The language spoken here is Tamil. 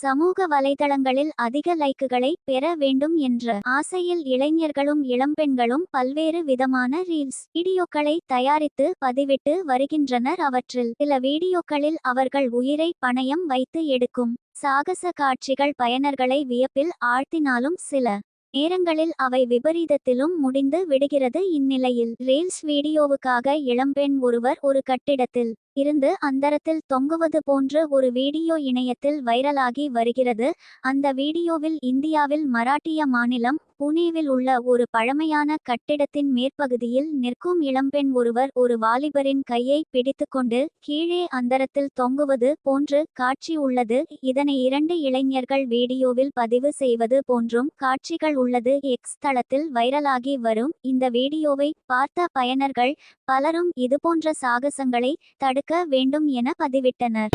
சமூக வலைதளங்களில் அதிக லைக்குகளை பெற வேண்டும் என்ற ஆசையில் இளைஞர்களும் இளம்பெண்களும் பல்வேறு விதமான ரீல்ஸ் வீடியோக்களை தயாரித்து பதிவிட்டு வருகின்றனர். அவற்றில் சில வீடியோக்களில் அவர்கள் உயிரை பணயம் வைத்து எடுக்கும் சாகச காட்சிகள் பயனர்களை வியப்பில் ஆழ்த்தினாலும் சில நேரங்களில் அவை விபரீதத்திலும் முடிந்து விடுகிறது. இந்நிலையில் ரீல்ஸ் வீடியோவுக்காக இளம்பெண் ஒருவர் ஒரு கட்டிடத்தில் இருந்து அந்தரத்தில் தொங்குவது போன்ற ஒரு வீடியோ இணையத்தில் வைரலாகி வருகிறது. அந்த வீடியோவில் இந்தியாவில் மராட்டிய மாநிலம் புனேவில் உள்ள ஒரு பழமையான கட்டிடத்தின் மேற்பகுதியில் நிற்கும் இளம்பெண் ஒருவர் ஒரு வாலிபரின் கையை பிடித்துக்கொண்டு கீழே அந்தரத்தில் தொங்குவது போன்று காட்சி உள்ளது. இதனை இரண்டு இளைஞர்கள் வீடியோவில் பதிவு செய்வது போன்றும் காட்சிகள் உள்ளது. எக்ஸ் தளத்தில் வைரலாகி வரும் இந்த வீடியோவை பார்த்த பயனர்கள் பலரும் இதுபோன்ற சாகசங்களை தடுக்க வேண்டும் என பதிவிட்டனர்.